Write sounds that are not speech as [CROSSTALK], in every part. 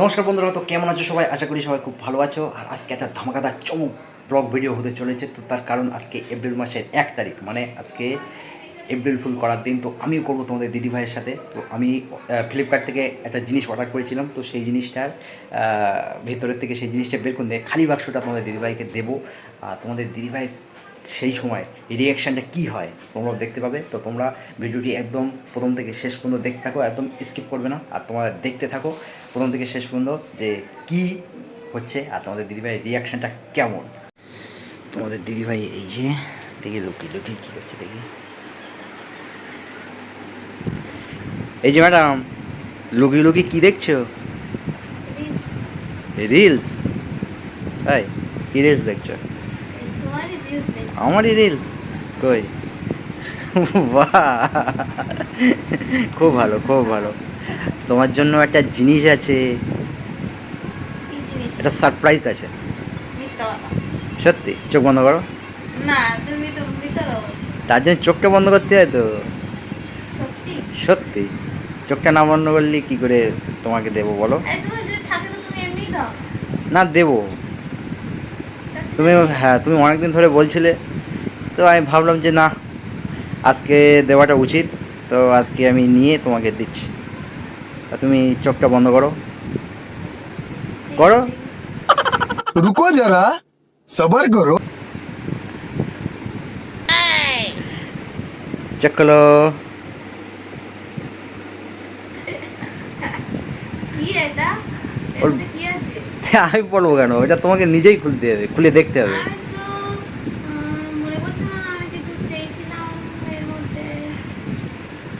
নমস্কার বন্ধুরা, তো কেমন আছো সবাই? আশা করি সবাই খুব ভালো আছো। আর আজকে একটা ধামাকাদার চমক ব্লগ ভিডিও হতে চলেছে, তো তার কারণ আজকে এপ্রিল মাসের এক তারিখ মানে আজকে এপ্রিল ফুল করার দিন। তো আমিও করব তোমাদের দিদিভাইয়ের সাথে। তো আমি ফ্লিপকার্ট থেকে একটা জিনিস অর্ডার করেছিলাম, তো সেই জিনিসটার ভেতরের থেকে সেই জিনিসটা বের করে খালি বাক্সটা তোমাদের দিদিভাইকে দেবো। আর তোমাদের দিদিভাই সেই সময় রিয়াকশানটা কী হয় তোমরা দেখতে পাবে। তো তোমরা ভিডিওটি একদম প্রথম থেকে শেষ পর্যন্ত দেখতে থাকো একদম স্কিপ করবে না। আর তোমরা দেখতে থাকো প্রথম থেকে শেষ পর্যন্ত যে কি হচ্ছে আর তোমাদের দিদিভাইয়ের রিয়াকশানটা কেমন। তোমাদের দিদিভাই এই যে দেখি লুকি লুকি কী করছে দেখি। এই যে ম্যাডাম লুকি লুকি কী দেখছ? রিলস তাই কী রিলস দেখছ? আমারই রিলস কই? বাহ! খুব ভালো খুব ভালো। তোমার জন্য একটা জিনিস আছে। একটা সারপ্রাইজ আছে। সত্যি? চোখ বন্ধ করো। না তুমি তো তার জন্য চোখটা বন্ধ করতে হয় তো? সত্যি? চোখটা না বন্ধ করলে কি করে তোমাকে দেবো বলো? না দেবো। তুমি হ্যাঁ তুমি অনেক দিন ধরে বলছিলে তো আমি ভাবলাম যে না আজকে দেওয়াটা উচিত তো আজকে আমি নিয়ে তোমাকে দিচ্ছি। তুমি চোখটা বন্ধ করো। করো। রুকো যারা সবার করো। চকলো কি এটা? আমি বলব কেন? এটা তোমাকে নিজেই খুলতে হবে খুলে দেখতে হবে। মনে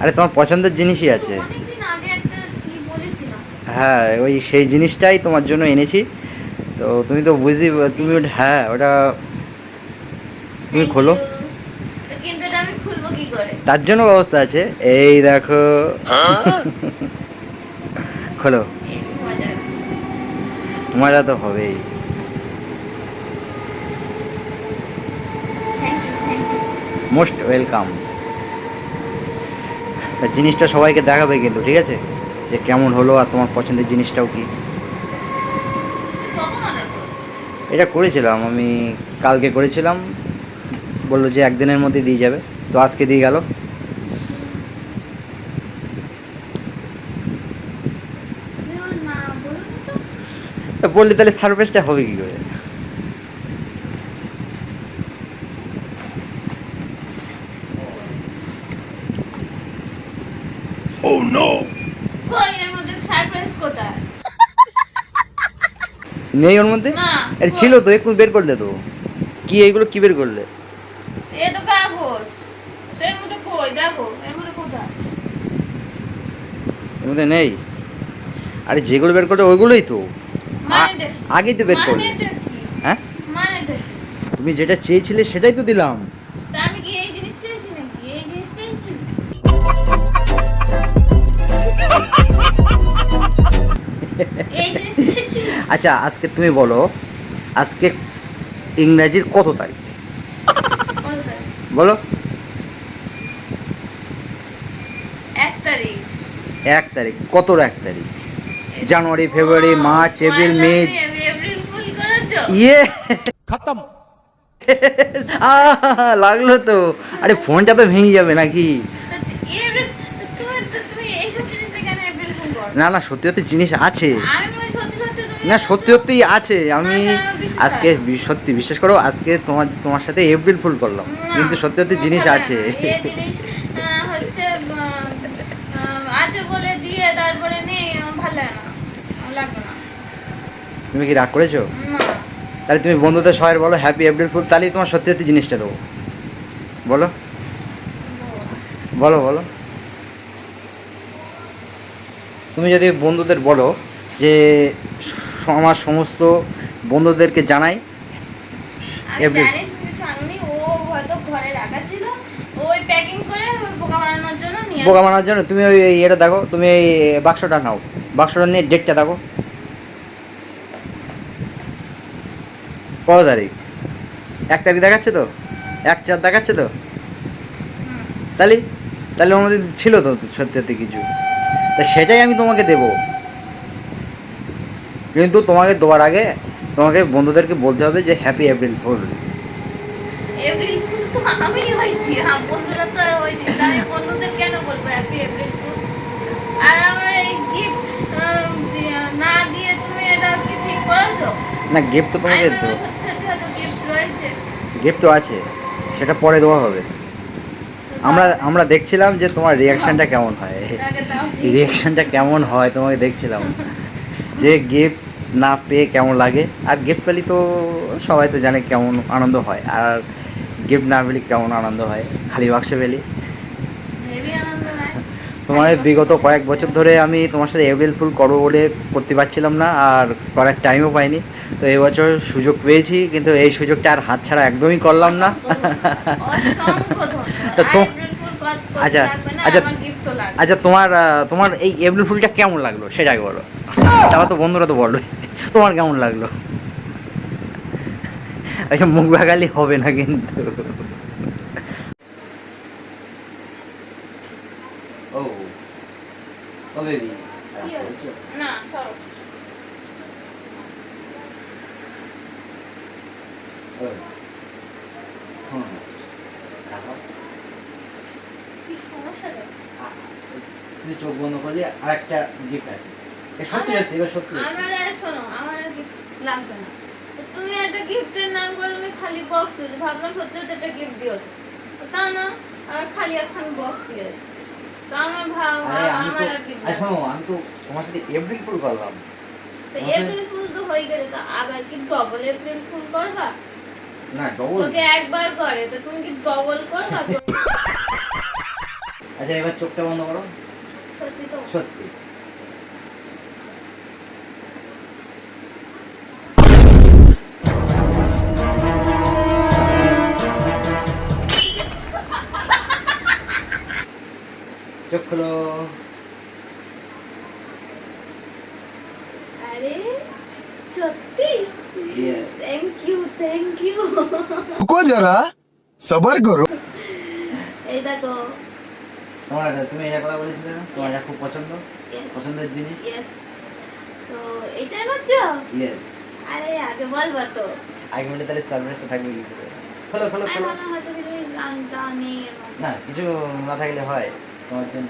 আরে তোমার পছন্দের জিনিসই আছে। হ্যাঁ ওই সেই জিনিসটাই তোমার জন্য এনেছি। তো তুমি তো বুঝতে তুমি হ্যাঁ ওটা তুমি খোলো। you. তো কিন্তু এটা আমি খুলবো কি করে? তার জন্য ব্যবস্থা আছে। এই দেখো। খোলো। মজা হচ্ছে। মজা তো হবেই. মোস্ট ওয়েলকাম জিনিসটা সবাইকে দেখাবে কিন্তু ঠিক আছে? যে কেমন হলো আর তোমার পছন্দের জিনিসটাও কি? এটা করেছিলাম আমি কালকে করেছিলাম। বলল যে একদিনের মধ্যে দিয়ে যাবে। তো আজকে দিয়ে গেল তুমি ওর না বলুন তো বললে তাহলে সারপ্রাইজটা হবে কি করে? কই এর মধ্যে সারপ্রাইজ কোথায়? নেই ওর মধ্যে? না আরে ছিল তো একটু বের করলে তো। কি এইগুলো কি বের করলে? এ তো কাগজ। তো এর মধ্যে কই? দেখো এর মধ্যে কোথায়? এর মধ্যে নেই। আরে যেগুলো বের করলে ওইগুলোই তো? আগেই তো বের করলে। হ্যাঁ? তুমি যেটা চেয়েছিলে সেটাই তো দিলাম। আচ্ছা আজকে তুমি বলো আজকে ইংরাজির কত তারিখ? কত তারিখ? বলো। এক তারিখ। এক তারিখ কত এক তারিখ? January February March April May. May, April fool করেছ? ইয়ে [LAUGHS] আহ, লাগল তো। আরে ফোনটা তো ভেঙে যাবে নাকি? না না সত্যি সত্যি জিনিস আছে। আমি সত্যি সত্যি না সত্যি সত্যিই আছে। আমি আজকে সত্যি বিশ্বাস করো আজকে তোমার তোমার সাথে এপ্রিল ফুল করলাম। কিন্তু সত্যি সত্যি জিনিস আছে। বলে দিয়ে তারপরে নেই ভালো লাগে না। আমার লাগবে না। তুমি কি রাগ করেছ? না। তাহলে তুমি বন্ধুদের সবাই বলো হ্যাপি এপ্রিল ফুল তাহলেই তোমার সত্যি সত্যি জিনিসটা দেবো। বলো। বলো বলো। তুমি যদি বন্ধুদের বলো যে আমার সমস্ত বন্ধুদেরকে জানাই এপ্রিল ও হয়তো ঘরে রাখা ছিল। ওই প্যাকিং করে বোকা বানানোর জন্য নিয়ে বোকা মানার জন্য তুমি ওই এটা দেখো, তুমি এই বাক্সটা নাও। বাক্সটা নিয়ে ডেটটা দেখো। কত তারিখ? এক তারিখ দেখাচ্ছে তো? এক চার দেখাচ্ছে তো? তাহলে তাহলে মধ্যে ছিল তো সত্যি কিছু। তা সেটাই আমি তোমাকে দেবো। কিন্তু তোমাকে দেওয়ার আগে তোমাকে বন্ধুদেরকে বলতে হবে যে হ্যাপি এপ্রিল ফুল এপ্রিল আমি হয়েছি? আমার বন্ধুরা তো আর হয়নি তাই বন্ধুদের কেন বলব? হ্যাপি এপ্রিল আর আমার এই গিফট না দিয়ে তুমি এটা কি ঠিক করেছ? না গিফট তো তোমাকে হয়তো গিফট রয়েছে। গিফট তো আছে সেটা পরে দেওয়া হবে। আমরা আমরা দেখছিলাম যে তোমার রিয়াকশনটা কেমন হয়। রিয়াকশনটা [LAUGHS] কেমন হয় তোমাকে দেখছিলাম। [LAUGHS] যে গিফট না পেয়ে কেমন লাগে। আর গিফট পেলে তো সবাই তো জানে কেমন আনন্দ হয়। আর গিফট না পেলে কেমন আনন্দ হয়? খালি বাক্সে পেলে? তোমার বিগত কয়েক বছর ধরে আমি তোমার সাথে এপ্রিল ফুল করব বলে করতে পারছিলাম না আর করার টাইমও পাইনি। তো এবছর সুযোগ পেয়েছি কিন্তু এই সুযোগটা আর হাত ছাড়া একদমই করলাম না। তা আচ্ছা, আচ্ছা। আচ্ছা তোমার তোমার এই এপ্রিল ফুলটা কেমন লাগল? সেটাই বলো। তারপর তো বন্ধুরা তো বলবে। তোমার কেমন লাগল? আচ্ছা মুখ বাগালি হবে না কিন্তু। ও ও বেবি না, সরো। চোখ বন্ধ করলে আর একটা গিফট আছে। এ সত্যি সত্যি এবার সত্যি আমার আর শোনো, আমার আর লাগবে না। তুমি একটা গিফটের নাম করে তুমি খালি বক্স দিয়েছ। ভাবলাম সত্যি একটা গিফট দিয়েছ। তা না আর খালি একখান বক্স দিয়েছ। তো আমার ভাব আমি তো আমার আর gift আরে লাগবে শোনো আমি তো তোমার সাথে এপ্রিল ফুল করলাম। তো এপ্রিল ফুল তো হয়ে গেছে তো আবার কি ডবল এপ্রিল ফুল করবা? না ডবল তোকে একবার করে তো তুমি কি ডবল করবা? [LAUGHS] আচ্ছা এবার চোখটা বন্ধ করো। সত্যি তো। সত্যি। চোখ আরে সত্যি? থ্যাংক ইউ থ্যাংক ইউ যারা সবার করো এই দেখো। তোমার তুমি এটা কথা বলেছিলে না? তোমার এটা খুব পছন্দ? পছন্দের জিনিস? ইয়েস তো এটা ইয়েস আরে আগে বল তো। আগে বলে তাহলে সারপ্রাইজ তো থাকবে কি করে? না কিছু না থাকলে হয়। তোমার জন্য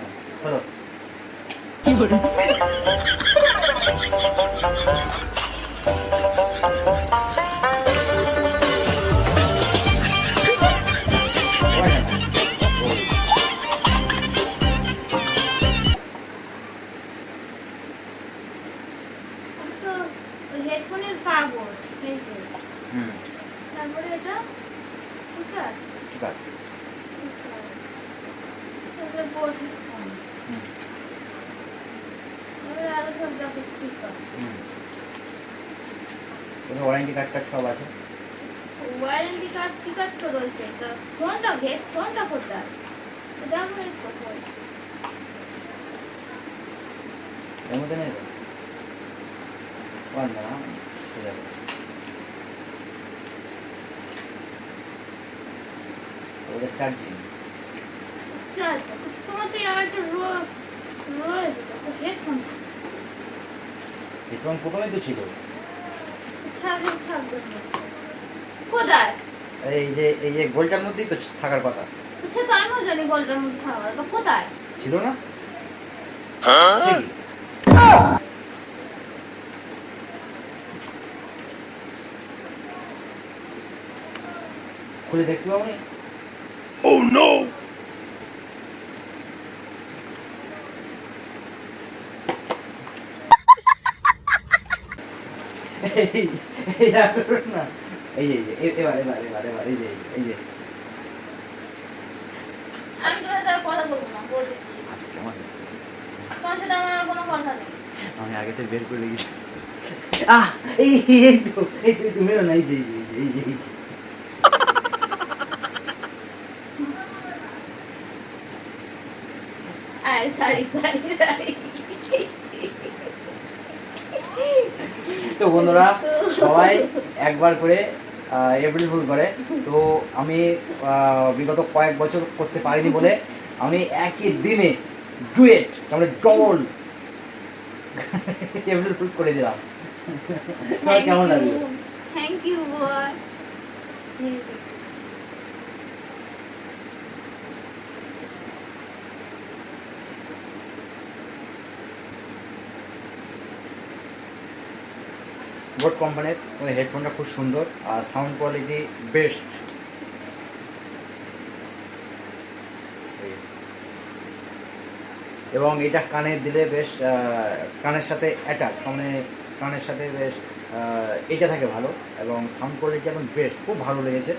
ওয়ারেন্টি কার্ড টার্ড সব আছে? ওয়ারেন্টি কার্ড স্টিকার তো রয়েছে তা ফোনটা হেডফোনটা কোথায়? এটা আমার তো ফোন এর মধ্যে নেই ওয়ান না সোজা ওটা চার্জিং তো তোমার তো আমার একটা রো- রয়েছে তো তো হেডফোন হেডফোন প্রথমেই তো ছিল। থাকবে থাকবে কোথায়? এই যে এই যে গোলটার মধ্যেই তো থাকার কথা। সে তো আমিও জানি গল্পের মধ্যে থাকবে তো কোথায়? ছিল না? খুলে দেখতে পাবো Oh no! এই এই আর করো আমি আগে থেকে বের করে গেছি আহ এই এই তো এই তো তুমি না এই যে এই যে যে এই সরি সরি সরি তো বন্ধুরা সবাই একবার করে এপ্রিল ফুল করে। তো আমি বিগত কয়েক বছর করতে পারিনি বলে আমি একই দিনে ডুয়েট তাহলে ডবল [LAUGHS] এপ্রিল ফুল করে দিলাম। কেমন লাগল? থ্যাংক ইউ বোট কোম্পানির ওই হেডফোনটা খুব সুন্দর আর সাউন্ড কোয়ালিটি বেস্ট এবং এটা কানে দিলে বেশ কানের সাথে অ্যাটাচ মানে কানের সাথে বেশ এটা থাকে ভালো। এবং সাউন্ড কোয়ালিটি একদম বেস্ট খুব ভালো লেগেছে।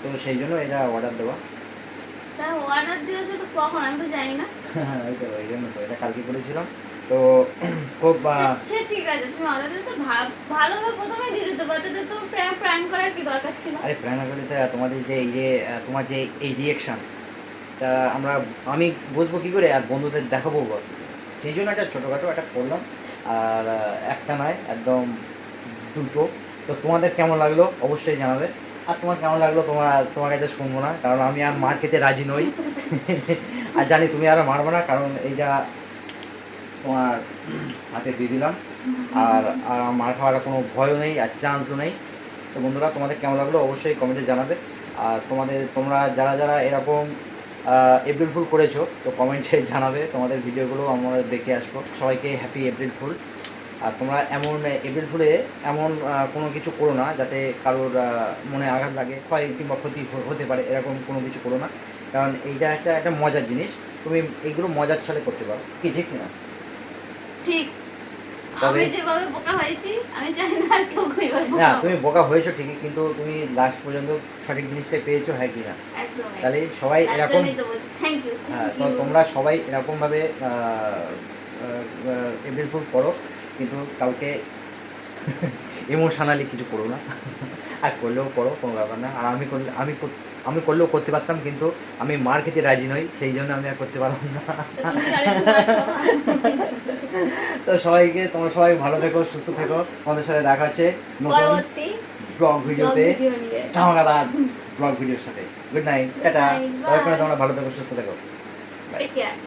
তো সেই জন্য এটা অর্ডার দেওয়া। তা অর্ডার দিয়েছে তো কখন? আমি তো জানি না। [LAUGHS] ওই তো ওই জন্য তো এটা কালকে করেছিলাম। তো খুব সে ঠিক আছে তুমি অর্ডার তো ভালোভাবে প্রথমে দিয়ে দিতে পারতে তো প্র্যাঙ্ক করার কি দরকার ছিল? আরে প্রাণাগলিতে তোমাদের যে এই যে তোমার যে এই রিয়েকশান তা আমরা আমি বুঝব কী করে আর বন্ধুদের দেখাবো বল। সেই জন্য একটা ছোটোখাটো একটা করলাম আর একটা নয় একদম দুটো। তো তোমাদের কেমন লাগল? অবশ্যই জানাবে। আর তোমার কেমন লাগল? তোমার তোমার কাছে শুনব না কারণ আমি আর মার খেতে রাজি নই। [LAUGHS] আর জানি তুমি আর মারবো না কারণ এইটা তোমার হাতে দিয়ে দিলাম। আর আর মার খাওয়ার কোনো ভয়ও নেই, আর চান্সও নেই। তো বন্ধুরা, তোমাদের কেমন লাগল অবশ্যই কমেন্টে জানাবে। আর তোমাদের, তোমরা যারা যারা এরকম এপ্রিল ফুল করেছ, তো কমেন্টে জানাবে। তোমাদের ভিডিওগুলো আমরা দেখে আসব। সবাইকে হ্যাপি এপ্রিল ফুল আর তোমরা এমন এপ্রিল ফুলে এমন কোনো কিছু করো না, যাতে কারোর মনে আঘাত লাগে, ক্ষয় কিংবা ক্ষতি হতে পারে, এরকম কোনো কিছু করো না। কারণ এইটা একটা একটা মজার জিনিস। তুমি এইগুলো মজার ছলে করতে পারো। কি, ঠিক না? ঠিক। আমি যেভাবে বোকা হয়েছি আমি চাই না আর কেউ না তুমি বোকা হয়েছো ঠিকই কিন্তু তুমি লাস্ট পর্যন্ত সঠিক জিনিসটা পেয়েছ হ্যাঁ কি না তাহলে সবাই এরকম হ্যাঁ তো তোমরা সবাই এরকমভাবে এপ্রিল ফুল করো কিন্তু কাউকে ইমোশনালি কিছু করো না। আর করলেও করো কোনো ব্যাপার না। আর আমি করলে আমি আমি করলেও করতে পারতাম কিন্তু আমি মার খেতে রাজি নই সেই জন্য আমি আর করতে পারলাম না। [LAUGHS] তো সবাইকে তোমরা সবাই ভালো থেকো সুস্থ থেকো। আমাদের সাথে দেখা হচ্ছে নতুন ব্লগ ভিডিওতে ভিডিও ধামাকাদার ব্লগ ভিডিওর সাথে। Good night tata. তোমরা ভালো থেকো সুস্থ থেকো।